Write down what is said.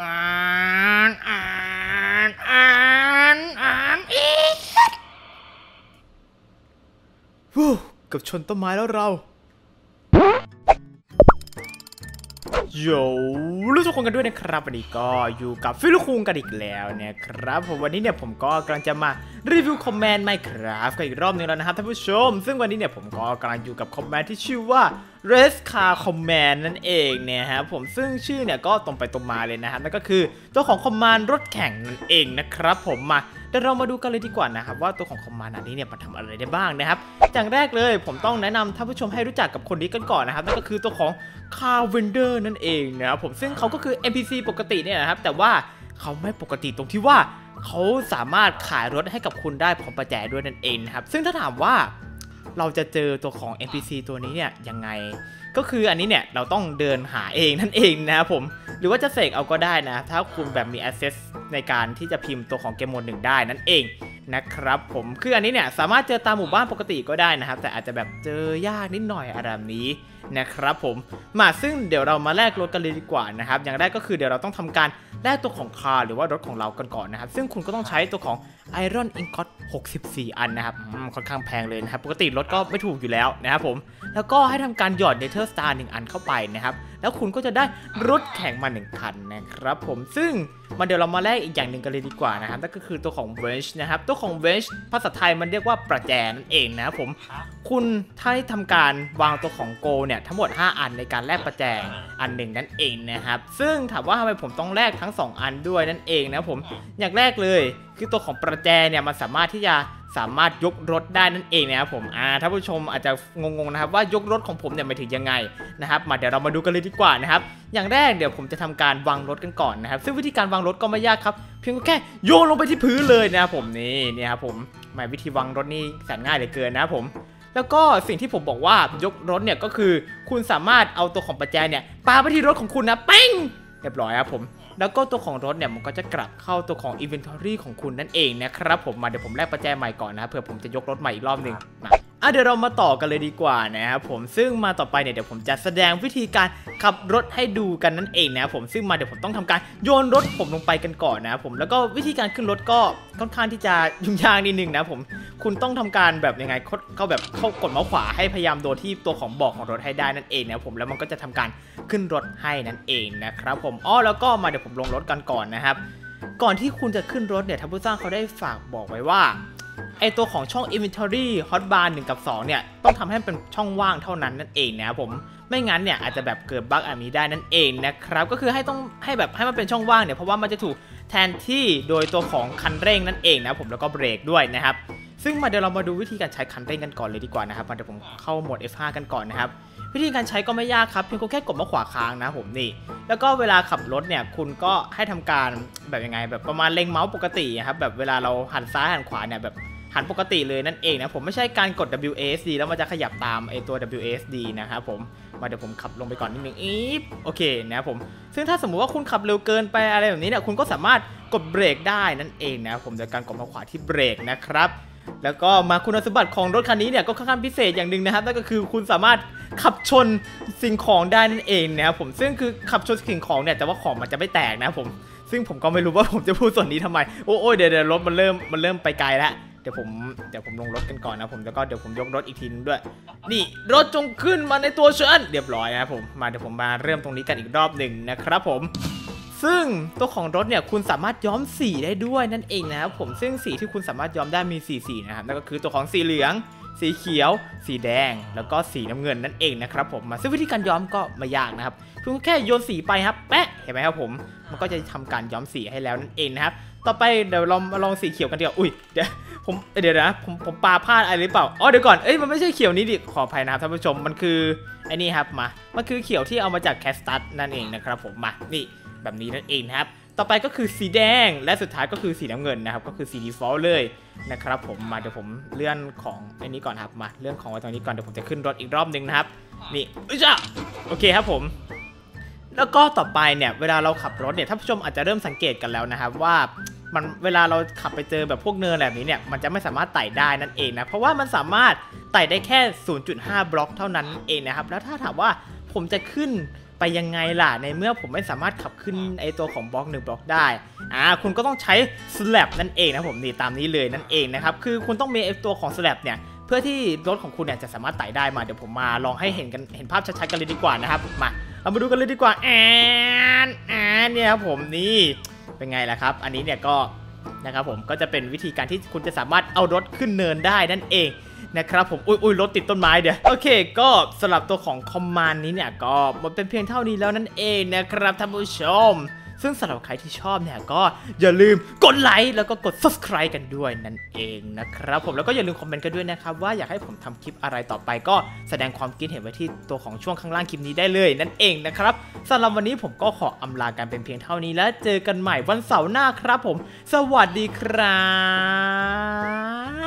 อ่านอ่านอ่านอ่านอีกฟู้เกับชนต้นไม้แล้วเราโยรู้ทุกคนกันด้วยนะครับวันนี้ก็อยู่กับฟิลคุงกันอีกแล้วนะครับผมวันนี้เนี่ยผมก็กำลังจะมารีวิวคอมเมนต์ไมครับกันอีกรอบหนึงแล้วนะครับท่านผู้ชม ซึ่งวันนี้เนี่ยผมก็กำลังอยู่กับคอมเมนต์ที่ชื่อว่า r e s Car Command นั่นเองเนี่ยฮะผมซึ่งชื่อเนี่ยก็ตรงไปตรงมาเลยนะครับนั่นก็คือตัวของคอมมานด์รถแข่งนั่นเองนะครับผมมาเดี๋ยวเรามาดูกันเลยดีกว่านะครับว่าตัวของคอมมานด์อันนี้เนี่ยมันทำอะไรได้บ้างนะครับอย่างแรกเลยผมต้องแนะนำท่านผู้ชมให้รู้จักกับคนนี้กันก่อนนะครับนั่นก็คือตัวของ Car Vendor นั่นเองนะครับผมซึ่งเขาก็คือ NPC ปกติเนี่ยนะครับแต่ว่าเขาไม่ปกติตรงที่ว่าเขาสามารถขายรถให้กับคุณได้พร้อมประแจด้วยนั่นเองนะครับซึ่งถ้าถามว่า เราจะเจอตัวของ NPC ตัวนี้เนี่ยยังไง ก็คืออันนี้เนี่ยเราต้องเดินหาเองนั่นเองนะครับผม หรือว่าจะเสกเอาก็ได้นะ ถ้าคุณแบบมี access ในการที่จะพิมพ์ตัวของเกมโหมดหนึ่งได้นั่นเอง นะครับผมคืออันนี้เนี่ยสามารถเจอตามหมู่บ้านปกติก็ได้นะครับ แต่อาจจะแบบเจอยากนิดหน่อยอะไรแบบนี้นะครับผมมาซึ่งเดี๋ยวเรามาแลกรถกันเลยดีกว่านะครับ อย่างแรกก็คือเดี๋ยวเราต้องทำการแลกตัวของคาร์หรือว่ารถของเรากันก่อนนะครับ ซึ่งคุณก็ต้องใช้ตัวของ Iron Ingot 64 อันนะครับค่อนข้างแพงเลยนะครับ ปกติรถก็ไม่ถูกอยู่แล้วนะครับผมแล้วก็ให้ทำการหยอด Nether Star 1อันเข้าไปนะครับแล้วคุณก็จะได้รถแข่งมา1คันนะครับผมซึ่งมาเดี๋ยวเรามาแลกอีกอย่างหนึ่งกันเลยดีกว่านะครับนั่นก็คือตัวของ Wrench นะครับตัวของ Wrench ภาษาไทยมันเรียกว่าประแจนั่นเองนะครับผมคุณถ้าให้ทำการวางตัวของโกเนี่ยทั้งหมด 5 อันในการแลกประแจอันหนึ่งนั่นเองนะครับซึ่งถามว่าทำไมผมต้องแลกทั้ง 2 อันด้วยนั่นเองนะครับผมอย่างแรกเลยคือตัวของประแจเนี่ยมันสามารถที่จะ สามารถยกรถได้นั่นเองนะครับผมอ่าท่านผู้ชมอาจจะงงๆนะครับว่ายกรถของผมเนี่ยหมายถึงยังไงนะครับมาเดี๋ยวเรามาดูกันเลยดีกว่านะครับอย่างแรกเดี๋ยวผมจะทำการวางรถกันก่อนนะครับซึ่งวิธีการวางรถก็ไม่ยากครับ เพียงแค่โยนลงไปที่พื้นเลยนะครับผมนี่นี่ครับผมหมายวิธีวางรถนี่แสนง่ายเหลือเกินนะครับผมแล้วก็สิ่งที่ผมบอกว่ายกรถเนี่ยก็คือ คุณสามารถเอาตัวของประแจเนี่ยปาไปที่รถของคุณนะเป้ง เรียบร้อยครับผม แล้วก็ตัวของรถเนี่ยมันก็จะกลับเข้าตัวของ Inventory ของคุณนั่นเองนะครับผมมาเดี๋ยวผมแลกประแจใหม่ก่อนนะเผื่อผมจะยกรถใหม่อีกรอบหนึ่งมา อะเดี๋ยวเรามาต่อกันเลยดีกว่านะครับผมซึ่งมาต่อไปเนี่ยเดี๋ยวผมจะแสดงวิธีการขับรถให้ดูกันนั่นเองนะครับผมซึ่งมาเดี๋ยวผมต้องทำการโยนรถผมลงไปกันก่อนนะครับผมแล้วก็วิธีการขึ้นรถก็ค่อนข้างที่จะยุ่งยากนิดนึงนะผมคุณต้องทำการแบบยังไงเข้าเข้าแบบเข้ากดเมาส์ขวาให้พยายามโดนที่ตัวของบอกของรถให้ได้นั่นเองนะครับผมแล้วมันก็จะทำการขึ้นรถให้นั่นเองนะครับผมอ้อแล้วก็มาเดี๋ยวผมลงรถกันก่อนนะครับก่อนที่คุณจะขึ้นรถเนี่ยท่านผู้สร้างเขาได้ฝากบอกไว้ว่า ไอตัวของช่อง inventory hotbar 1 กับ 2 เนี่ย ต้องทำให้เป็นช่องว่างเท่านั้นนั่นเองนะครับผม ไม่งั้นเนี่ยอาจจะแบบเกิดบั๊กอันนี้ได้นั่นเองนะครับ ก็คือให้ต้องให้แบบให้มันเป็นช่องว่างเนี่ย เพราะว่ามันจะถูกแทนที่โดยตัวของคันเร่งนั่นเองนะผมแล้วก็เบรกด้วยนะครับ ซึ่งมาเดี๋ยวเรามาดูวิธีการใช้คันเร่งกันก่อนเลยดีกว่านะครับมาเดี๋ยวผมเข้าโหมด F5 กันก่อนนะครับ วิธีการใช้ก็ไม่ยากครับเพียงแค่กดมาขวาค้างนะผมนี่แล้วก็เวลาขับรถเนี่ยคุณก็ให้ทำการแบบยังไง แบบประมาณเล็งเมาส์ปกติครับแบบเวลาเราหันซ้ายหันขวาเนี่ยแบบหันปกติเลยนั่นเองนะผมไม่ใช่การกด WASD แล้วมันจะขยับตามไอตัว WASD นะครับผมมาเดี๋ยวผมขับลงไปก่อนนิดนึงอีฟโอเคนะผมซึ่งถ้าสมมุติว่าคุณขับเร็วเกินไปอะไรแบบนี้เนี่ยคุณก็สามารถกดเบรกได้นั่นเองนะผมโดยการกดมาขวาที่เบรกนะครับแล้วก็มาคุณสมบัติของรถคันนี้เนี่ยก็ค่อนข้างพิเศษอย่างหนึ่งนะครับนั่นก็คือคุณสามารถ ขับชนสิ่งของได้นั่นเองนะครับผมซึ่งคือขับชนสิ่งของเนี่ยแต่ว่าของมันจะไม่แตกนะผม ซึ่งผมก็ไม่รู้ว่าผมจะพูดส่วนนี้ทำไมโอ้ยเดี๋ยวเดี๋ยวรถมันเริ่มมันเริ่มไปไกลแล้วเดี๋ยวผมเดี๋ยวผมลงรถกันก่อนนะผมแล้วก็เดี๋ยวผมยกรถอีกทีนึงด้วย นี่รถจงขึ้นมาในตัวฉันเรียบร้อยนะครับผมมาเดี๋ยวผมมาเริ่มตรงนี้กันอีกรอบหนึ่งนะครับผม ซึ่งตัวของรถเนี่ยคุณสามารถย้อมสีได้ด้วยนั่นเองนะครับผมซึ่งสีที่คุณสามารถย้อมได้มีสีสีนะครับนั่นก็คือตัวของสีเหลือง สีเขียว สีแดง แล้วก็สีน้ำเงินนั่นเองนะครับผมมาซึ่งวิธีการย้อมก็ไม่ยากนะครับเพียงแค่โยนสีไปครับแปะเห็นไหมครับผมมันก็จะทำการย้อมสีให้แล้วนั่นเองนะครับต่อไปเดี๋ยวเรามาลองสีเขียวกันดีกว่าอุ้ยเดี๋ยวผมเดี๋ยวนะผมผมปาพลาดอะไรหรือเปล่าอ๋อเดี๋ยวก่อนเอ้ยมันไม่ใช่เขียวนี้ดิขออภัยนะครับท่านผู้ชมมันคือไอ้นี่ครับมามันคือเขียวที่เอามาจากแคสตัสนั่นเองนะครับผมมานี่ แบบนี้นั่นเองนะครับ ต่อไปก็คือสีแดงและสุดท้ายก็คือสีน้ำเงินนะครับ ก็คือสี default เลยนะครับผมมาเดี๋ยวผมเลื่อนของอ้นี้ก่อนครับมาเลื่อนของไว้ตรงนี้ก่อนเดี๋ยวผมจะขึ้นรถอีกรอบหนึงนะครับนี่อุ้ยจ้าโอเคครับผมแล้วก็ต่อไปเนี่ยเวลาเราขับรถเนี่ยท่านผู้ชมอาจจะเริ่มสังเกตกันแล้วนะครับว่ามันเวลาเราขับไปเจอแบบพวกเนินแบบนี้เนี่ยมันจะไม่สามารถไต่ได้นั่นเองนะเพราะว่ามันสามารถไต่ได้แค่ 0.5 บล็อกเท่านั้นเองนะครับแล้วถ้าถามว่าผมจะขึ้น ไปยังไงล่ะ ในเมื่อผมไม่สามารถขับขึ้นไอตัวของบล็อกหนึ่งบล็อกได้ อ่า คุณก็ต้องใช้ slab นั่นเองนะผมนี่ตามนี้เลยนั่นเองนะครับ คือคุณต้องมีไอตัวของ slab เนี่ย เพื่อที่รถของคุณเนี่ยจะสามารถไต่ได้มา เดี๋ยวผมมาลองให้เห็นกัน เห็นภาพชัดๆกันเลยดีกว่านะครับ มา เรามาดูกันเลยดีกว่า แอนแอนเนี่ยครับผมนี่ เป็นไงล่ะครับ อันนี้เนี่ยก็นะครับผมก็จะเป็นวิธีการที่คุณจะสามารถเอารถขึ้นเนินได้นั่นเอง นะครับผมอุ้ยอุ้ยรถติดต้นไม้เดี๋ยวโอเค ก็สำหรับตัวของคอมมานด์นี้เนี่ยก็หมดเป็นเพียงเท่านี้แล้วนั่นเองนะครับท่านผู้ชมซึ่งสำหรับใครที่ชอบเนี่ยก็อย่าลืมกดไลค์แล้วก็กด subscribe กันด้วยนั่นเองนะครับผมแล้วก็อย่าลืมคอมเมนต์กันด้วยนะครับว่าอยากให้ผมทำคลิปอะไรต่อไป ก็แสดงความคิดเห็นไว้ที่ตัวของช่วงข้างล่างคลิปนี้ได้เลยนั่นเองนะครับสำหรับวันนี้ผมก็ขออำลากันเป็นเพียงเท่านี้แล้วเจอกันใหม่วันเสาร์หน้าครับผม สวัสดีครับ